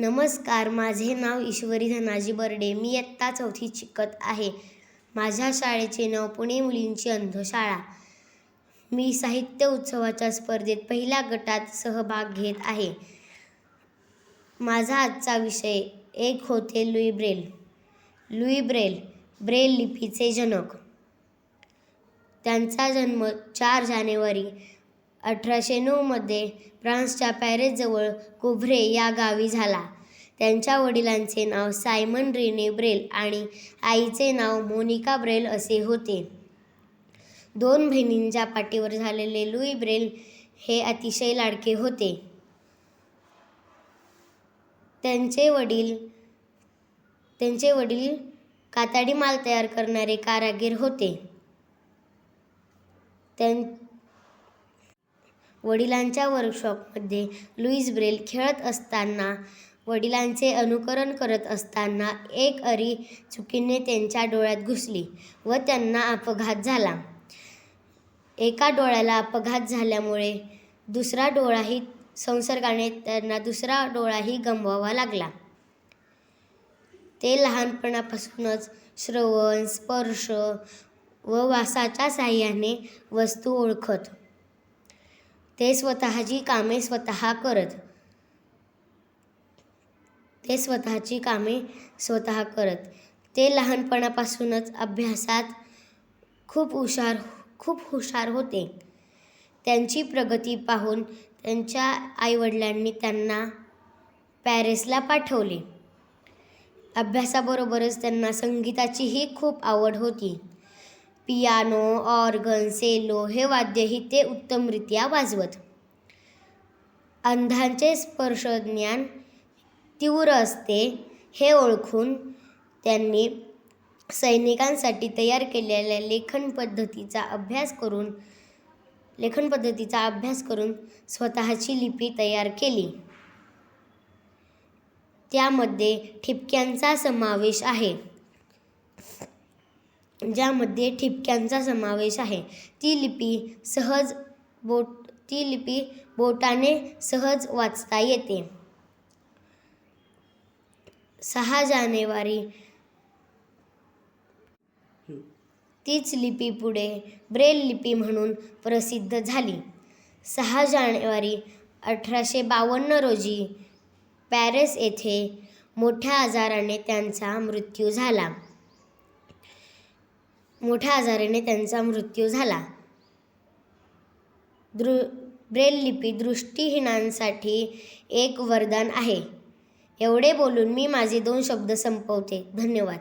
नमस्कार माझे नाव ईश्वरी धनाजी बर्डे. मी इयत्ता चौथीत शिकत आहे. माझ्या शाळेचे नाव पुणे मुलींची अंधशाळा. मी साहित्य उत्सवाच्या स्पर्धेत पहिल्या गटात सहभाग घेत आहे. माझा आजचा विषय एक होते Louis Braille. Louis Braille Braille लिपीचे जनक. त्यांचा जन्म चार जानेवारी अठराशे नऊमध्ये फ्रान्सच्या पॅरिसजवळ कोभ्रे या गावी झाला. त्यांच्या वडिलांचे नाव सायमन रेने ब्रेल आणि आईचे नाव मोनिका ब्रेल असे होते. दोन बहिणींच्या पाठीवर झालेले लुई ब्रेल हे अतिशय लाडके होते. त्यांचे वडील त्यांचे वडील कातडी माल तयार करणारे कारागीर होते. त्यां वडिलांच्या वर्कशॉपमध्ये लुईस ब्रेल खेळत असताना वडिलांचे अनुकरण करत असताना एक अरी चुकीने त्यांच्या डोळ्यात घुसली व त्यांना अपघात झाला. एका डोळ्याला अपघात झाल्यामुळे दुसरा डोळाही संसर्गाने त्यांना दुसरा डोळाही गमवावा लागला. ते लहानपणापासूनच श्रवण स्पर्श व वासाच्या साह्याने वस्तू ओळखत. ते स्वतःची कामे स्वतः करत. ते स्वतःची कामे स्वतः करत. ते लहानपणापासूनच अभ्यासात खूप हुशार खूप हुशार होते. त्यांची प्रगती पाहून त्यांच्या आईवडिलांनी त्यांना पॅरिसला पाठवले. अभ्यासाबरोबरच त्यांना संगीताचीही खूप आवड होती. पियानो ऑर्गन सेलो हे वाद्यही ते उत्तमरित्या वाजवत. अंधांचे स्पर्शज्ञान तीव्र असते हे ओळखून त्यांनी सैनिकांसाठी तयार केलेल्या लेखन पद्धतीचा अभ्यास करून लेखन पद्धतीचा अभ्यास करून स्वतःची लिपी तयार केली. त्यामध्ये ठिपक्यांचा समावेश आहे. ज्यामध्ये ठिपक्यांचा समावेश आहे. ती लिपी सहज बोट ती लिपी बोटाने सहज वाचता येते. सहा जानेवारी. तीच लिपी पुढे ब्रेल लिपी म्हणून प्रसिद्ध झाली. सहा जानेवारी अठराशे बावन्न रोजी पॅरिस येथे मोठ्या आजाराने त्यांचा मृत्यू झाला. मोठ्या आजाराने त्यांचा मृत्यू झाला. दृ ब्रेल लिपी दृष्टीहीनांसाठी एक वरदान आहे. एवढे बोलून मी माझे दोन शब्द संपवते. धन्यवाद.